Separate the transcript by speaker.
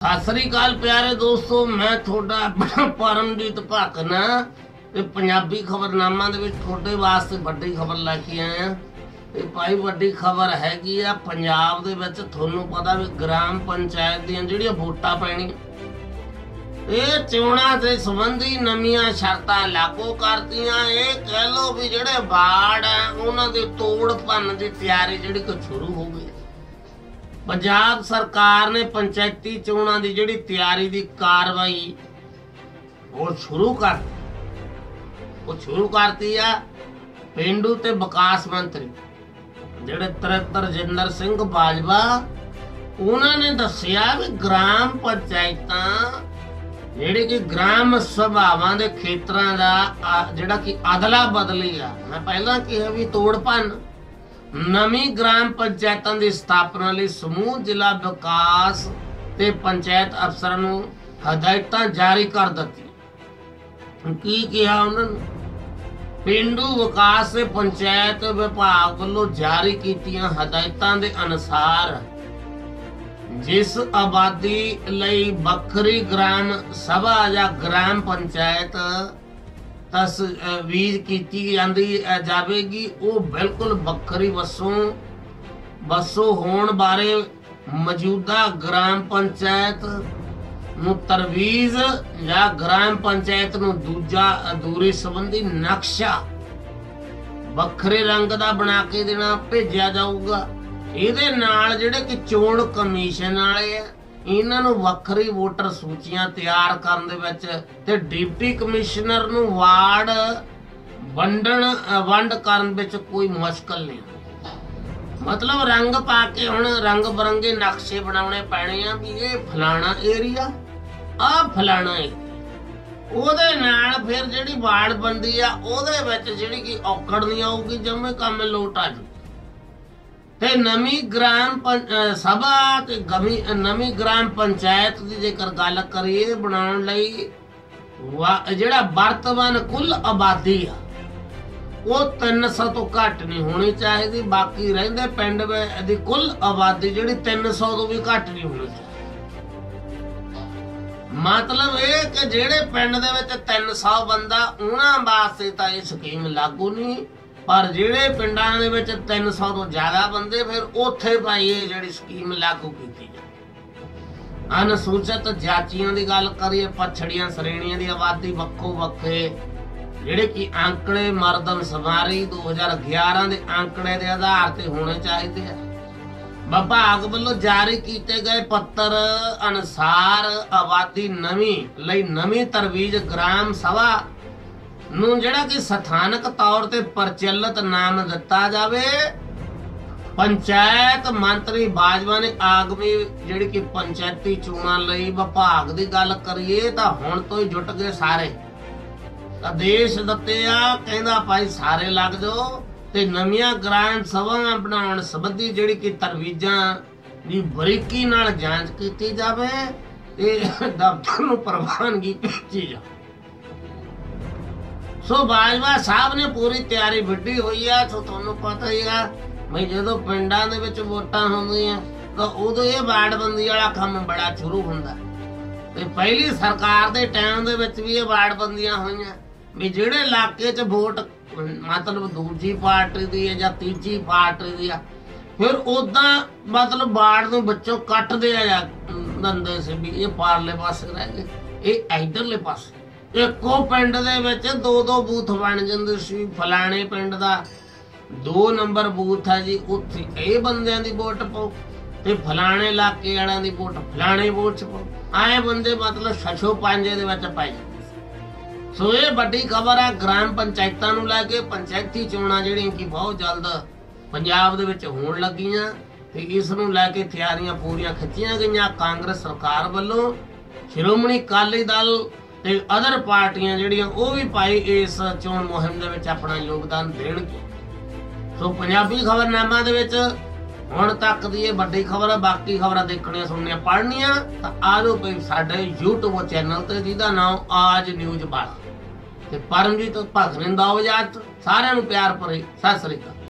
Speaker 1: ਸਤਿ ਸ੍ਰੀ ਅਕਾਲ ਪਿਆਰੇ ਦੋਸਤੋ, ਮੈਂ ਤੁਹਾਡਾ ਆਪਣਾ ਪਰਮਜੀਤ ਭਾਕਨਾ ਤੇ ਪੰਜਾਬੀ ਖਬਰਨਾਮਾ ਦੇ ਵਿੱਚ ਤੁਹਾਡੇ ਵਾਸਤੇ ਵੱਡੀ ਖਬਰ ਲੈ ਕੇ ਆਏ ਤੇ ਭਾਈ, ਵੱਡੀ ਖਬਰ ਹੈਗੀ ਆ, ਪੰਜਾਬ ਦੇ ਵਿੱਚ ਤੁਹਾਨੂੰ ਪਤਾ ਵੀ ਗ੍ਰਾਮ ਪੰਚਾਇਤ ਦੀਆਂ ਜਿਹੜੀਆਂ ਵੋਟਾਂ ਪੈਣੀਆਂ, ਇਹ ਚੋਣਾਂ ਦੇ ਸੰਬੰਧੀ ਨਵੀਆਂ ਸ਼ਰਤਾਂ ਲਾਗੂ ਕਰਤੀਆਂ। ਇਹ ਕਹਿ ਲੋ ਵੀ ਜਿਹੜੇ ਵਾਰਡ ਆ, ਉਹਨਾਂ ਦੇ ਤੋੜ ਭੰਨ ਦੀ ਤਿਆਰੀ ਜਿਹੜੀ ਕੋ ਸ਼ੁਰੂ ਹੋ ਗਈ। ਪੰਜਾਬ ਸਰਕਾਰ ਨੇ ਪੰਚਾਇਤੀ ਚੋਣਾਂ ਦੀ ਜਿਹੜੀ ਤਿਆਰੀ ਦੀ ਕਾਰਵਾਈ ਉਹ ਸ਼ੁਰੂ ਕਰ ਉਹ ਸ਼ੁਰੂ ਕਰਤੀ ਆ ਪਿੰਡੂ ਤੇ ਵਿਕਾਸ ਮੰਤਰੀ, ਜਿਹੜੇ ਤ੍ਰਿਪਤ ਜਿੰਦਰ ਸਿੰਘ ਬਾਜਵਾ, ਉਹਨਾਂ ਨੇ ਦੱਸਿਆ ਵੀ ਗ੍ਰਾਮ ਪੰਚਾਇਤਾਂ, ਜਿਹੜੇ ਕਿ ਗ੍ਰਾਮ ਸਭਾਵਾਂ ਦੇ ਖੇਤਰਾਂ ਦਾ ਜਿਹੜਾ ਕਿ ਅਦਲਾ ਬਦਲੀ ਆ। ਮੈਂ ਪਹਿਲਾਂ ਕਿਹਾ ਵੀ ਤੋੜ ਭੰਨ। ਨਵੀਂ ਗ੍ਰਾਮ ਪੰਚਾਇਤਾਂ ਦੀ ਸਥਾਪਨਾ ਲਈ ਸਮੂਹ ਜ਼ਿਲ੍ਹਾ ਵਿਕਾਸ ਤੇ ਪੰਚਾਇਤ ਅਫਸਰਾਂ ਨੂੰ ਹਦਾਇਤਾਂ ਜਾਰੀ ਕਰ ਦਿੱਤੀਆਂ। ਕੀ ਕਿਹਾ ਉਹਨਾਂ ਨੇ? ਪਿੰਡੂ ਵਿਕਾਸ ਤੇ ਪੰਚਾਇਤ ਵਿਭਾਗ ਵੱਲੋਂ ਜਾਰੀ ਕੀਤੀਆਂ ਹਦਾਇਤਾਂ ਦੇ ਅਨੁਸਾਰ ਜਿਸ ਆਬਾਦੀ ਲਈ ਵੱਖਰੀ ਗ੍ਰਾਮ ਸਭਾ ਜਾਂ ਗ੍ਰਾਮ ਪੰਚਾਇਤ ਤਸਵੀਜ਼ ਕੀਤੀ ਜਾਂਦੀ ਜਾਵੇਗੀ। ਉਹ ਬਿਲਕੁਲ ਵੱਖਰੀ ਵਸੋਂ ਵਸੋਂ ਹੋਣ ਬਾਰੇ ਮੌਜੂਦਾ ਗ੍ਰਾਮ ਪੰਚਾਇਤ ਨੂੰ ਤਰਵੀਜ਼ ਜਾਂ ਗ੍ਰਾਮ ਪੰਚਾਇਤ ਨੂੰ ਦੂਜਾ ਅਧੂਰੇ ਸੰਬੰਧੀ ਨਕਸ਼ਾ ਵੱਖਰੇ ਰੰਗ ਦਾ ਬਣਾ ਕੇ ਦੇਣਾ ਭੇਜਿਆ ਜਾਊਗਾ। ਇਹਦੇ ਨਾਲ ਜਿਹੜੇ ਕਿ ਚੋਣ ਕਮਿਸ਼ਨ ਵਾਲੇ ਆ ਇਹਨਾਂ ਨੂੰ ਵੱਖਰੀ ਵੋਟਰ ਸੂਚੀਆਂ ਤਿਆਰ ਕਰਨ ਦੇ ਵਿੱਚ ਤੇ ਡਿਪਟੀ ਕਮਿਸ਼ਨਰ ਨੂੰ ਵਾਰਡ ਵੰਡਣ ਵੰਡ ਕਰਨ ਵਿੱਚ ਕੋਈ ਮੁਸ਼ਕਲ ਨਹੀਂ। ਮਤਲਬ ਰੰਗ ਪਾ ਕੇ ਹੁਣ ਰੰਗ ਬਰੰਗੇ ਨਕਸ਼ੇ ਬਣਾਉਣੇ ਪੈਣੇ ਆ ਵੀ ਇਹ ਫਲਾਣਾ ਏਰੀਆ ਆ ਫਲਾਣਾ ਏਰੀਆ। ਉਹਦੇ ਨਾਲ ਫਿਰ ਜਿਹੜੀ ਵਾਰਡ ਬੰਦੀ ਆ, ਉਹਦੇ ਵਿੱਚ ਜਿਹੜੀ ਕਿ ਔਕੜ ਨਹੀਂ ਆਊਗੀ, ਜੰਮੇ ਕੰਮ ਲੋਟ ਆ ਜੂ ਤੇ ਨਵੀਂ ਗ੍ਰਾਮ ਸਭਾ ਤੇ ਗਵੀ ਨਵੀਂ ਗ੍ਰਾਮ ਪੰਚਾਇਤ ਦੀ ਜੇਕਰ ਗੱਲ ਕਰੀਏ ਬਣਾਉਣ ਲਈ ਜਿਹੜਾ ਵਰਤਮਾਨ ਕੁੱਲ ਆਬਾਦੀ ਆ, ਉਹ 300 ਤੋਂ ਘੱਟ ਨਹੀਂ ਹੋਣੀ ਚਾਹੀਦੀ, ਬਾਕੀ ਰਹਿੰਦੇ ਪਿੰਡ ਦੀ ਕੁੱਲ ਆਬਾਦੀ ਜਿਹੜੀ 300 ਤੋਂ ਵੀ ਘੱਟ ਨਹੀਂ ਹੋਣੀ ਚਾਹੀਦੀ। ਮਤਲਬ ਇਹ ਕਿ ਜਿਹੜੇ ਪਿੰਡ ਦੇ ਵਿੱਚ 300 ਬੰਦਾ, ਉਹਨਾਂ ਵਾਸਤੇ ਤਾਂ ਇਹ ਸਕੀਮ ਲਾਗੂ ਨਹੀਂ ਪਰ ਜਿਹੜੇ ਪਿੰਡਾਂ ਦੇ ਵਿੱਚ 300 ਤੋਂ ਜ਼ਿਆਦਾ ਬੰਦੇ ਫਿਰ ਉੱਥੇ ਭਾਈ ਇਹ ਜਿਹੜੀ ਸਕੀਮ ਲਾਗੂ ਕੀਤੀ ਜਾਵੇ ਅਨੁਸੂਚਿਤ ਜਾਤੀਆਂ ਦੀ ਗੱਲ ਕਰੀਏ, ਪਛੜੀਆਂ ਸ਼੍ਰੇਣੀਆਂ ਦੀ ਆਬਾਦੀ ਵੱਖੋ ਵੱਖਰੇ, ਜਿਹੜੇ ਕਿ ਅੰਕੜੇ ਮਰਦਮਸ਼ੁਮਾਰੀ 2011 ਦੇ ਅੰਕੜੇ ਦੇ ਆਧਾਰ ਤੇ ਹੋਣੇ ਚਾਹੀਦੇ ਆ। ਵਿਭਾਗ ਵੱਲੋਂ ਜਾਰੀ ਕੀਤੇ ਗਏ ਪੱਤਰ ਅਨੁਸਾਰ ਆਬਾਦੀ ਨਵੀਂ ਲਈ ਨਵੀਂ ਤਰਵੀਜ ਗ੍ਰਾਮ ਸਭਾ ਨੂੰ ਜਿਹੜਾ ਕਿ ਸਥਾਨਕ ਤੌਰ ਤੇ ਪ੍ਰਚਲਿਤ ਨਾਮ ਦਿੱਤਾ ਜਾਵੇ, ਪੰਚਾਇਤ ਮੰਤਰੀ ਬਾਜਵਾ ਨੇ ਆਗਮੀ ਜਿਹੜੀ ਕਿ ਪੰਚਾਇਤੀ ਚੋਣਾਂ ਲਈ ਵਿਭਾਗ ਦੀ ਗੱਲ ਕਰੀਏ, ਤਾਂ ਹੁਣ ਤੋਂ ਹੀ ਜੁਟ ਗਏ ਸਾਰੇ। ਆਦੇਸ਼ ਦਿੱਤੇ ਆ, ਕਹਿੰਦਾ ਭਾਈ ਸਾਰੇ ਲੱਗ ਜਾਓ ਤੇ ਨਵੀਆਂ ਗ੍ਰਾਮ ਸਭਾਵਾਂ ਬਣਾਉਣ ਸੰਬੰਧੀ ਜਿਹੜੀ ਕਿ ਤਰਵੀਜਾਂ ਦੀ ਬਰੀਕੀ ਨਾਲ ਜਾਂਚ ਕੀਤੀ ਜਾਵੇ, ਤੇ ਦਫ਼ਤਰ ਨੂੰ ਪ੍ਰਵਾਨਗੀ ਭੇਜੀ ਜਾਵੇ। ਸੋ ਬਾਜਵਾ ਸਾਹਿਬ ਨੇ ਪੂਰੀ ਤਿਆਰੀ ਵਿੱਢੀ ਹੋਈ ਆ, ਸੋ ਤੁਹਾਨੂੰ ਪਤਾ ਹੀ ਆ ਮੈਂ ਜਦੋਂ ਪਿੰਡਾਂ ਦੇ ਵਿੱਚ ਵੋਟਾਂ ਹੁੰਦੀਆਂ, ਤਾਂ ਉਦੋਂ ਇਹ ਵਾਰਡਬੰਦੀ ਵਾਲਾ ਕੰਮ ਬੜਾ ਸ਼ੁਰੂ ਹੁੰਦਾ। ਤੇ ਪਹਿਲੀ ਸਰਕਾਰ ਦੇ ਟਾਈਮ ਦੇ ਵਿੱਚ ਵੀ ਇਹ ਵਾਰਡਬੰਦੀਆਂ ਹੋਈਆਂ ਵੀ ਜਿਹੜੇ ਇਲਾਕੇ 'ਚ ਵੋਟ, ਮਤਲਬ ਦੂਜੀ ਪਾਰਟੀ ਦੀ ਹੈ ਜਾਂ ਤੀਜੀ ਪਾਰਟੀ ਦੀ ਆ, ਫਿਰ ਉਦਾਂ ਮਤਲਬ ਵਾਰਡ ਨੂੰ ਵਿੱਚੋਂ ਕੱਟਦੇ ਆ ਜਾਂ ਦੰਦੇ ਸੀ ਵੀ ਇਹ ਪਾਰਲੇ ਪਾਸੇ ਰਹਿ ਗਏ, ਇਹ ਇਧਰਲੇ ਪਾਸੇ। ਇੱਕੋ ਪਿੰਡ ਦੇ ਵਿੱਚ ਦੋ ਦੋ ਬੂਥ ਬਣ ਜਾਂਦੇ ਸੀ, ਫਲਾਣੇ ਪਿੰਡ ਦਾ। ਦੋ ਨੰਬਰ ਬੂਥ ਹੈ ਜੀ, ਉੱਥੇ ਇਹ ਬੰਦਿਆਂ ਦੀ ਵੋਟ ਪਾਓ ਤੇ ਫਲਾਣੇ ਇਲਾਕੇ ਵਾਲਿਆਂ ਦੀ ਵੋਟ ਫਲਾਣੇ ਵੋਟ ਚ ਪਾਓ। ਆਏ ਬੰਦੇ ਮਤਲਬ ਛਛੋ ਪੰਜੇ ਦੇ ਵਿੱਚ ਪਾਈ ਸੋ। ਇਹ ਵੱਡੀ ਖਬਰ ਹੈ ਗ੍ਰਾਮ ਪੰਚਾਇਤਾਂ ਨੂੰ ਲੈ ਕੇ ਪੰਚਾਇਤੀ ਚੋਣਾਂ ਜਿਹੜੀਆਂ ਕਿ ਬਹੁਤ ਜਲਦ ਪੰਜਾਬ ਦੇ ਵਿੱਚ ਹੋਣ ਲੱਗੀਆਂ ਤੇ ਇਸ ਨੂੰ ਲੈ ਕੇ ਤਿਆਰੀਆਂ ਪੂਰੀਆਂ ਖਿੱਚੀਆਂ ਗਈਆਂ ਕਾਂਗਰਸ ਸਰਕਾਰ ਵੱਲੋਂ। ਸ਼੍ਰੋਮਣੀ ਅਕਾਲੀ ਦਲ ਤੇ ਅਦਰ ਪਾਰਟੀਆਂ ਜਿਹੜੀਆਂ, ਉਹ ਵੀ ਭਾਈ ਇਸ ਚੋਣ ਮੁਹਿੰਮ ਦੇ ਵਿੱਚ ਆਪਣਾ ਯੋਗਦਾਨ ਦੇਣਗੇ। ਸੋ ਪੰਜਾਬੀ ਖਬਰਨਾਮਾ ਦੇ ਵਿੱਚ ਹੁਣ ਤੱਕ ਦੀ ਇਹ ਵੱਡੀ ਖਬਰ ਹੈ ਬਾਕੀ ਖਬਰਾਂ ਦੇਖਣੀਆਂ, ਸੁਣਨੀਆਂ, ਪੜ੍ਹਨੀਆਂ, ਤਾਂ ਆ ਜਾਓ ਭਾਈ ਸਾਡੇ YouTube ਚੈਨਲ ਤੇ, ਜਿਹਦਾ ਨਾਮ ਆਜ ਨਿਊਜ਼ ਬਾਲ ਤੇ ਪਰਮਜੀਤ ਭਗਰਿੰਦਾ ਵਜਾਤ ਸਾਰਿਆਂ ਨੂੰ ਪਿਆਰ ਭਰੀ ਸਤਿ ਸ੍ਰੀ ਅਕਾਲ।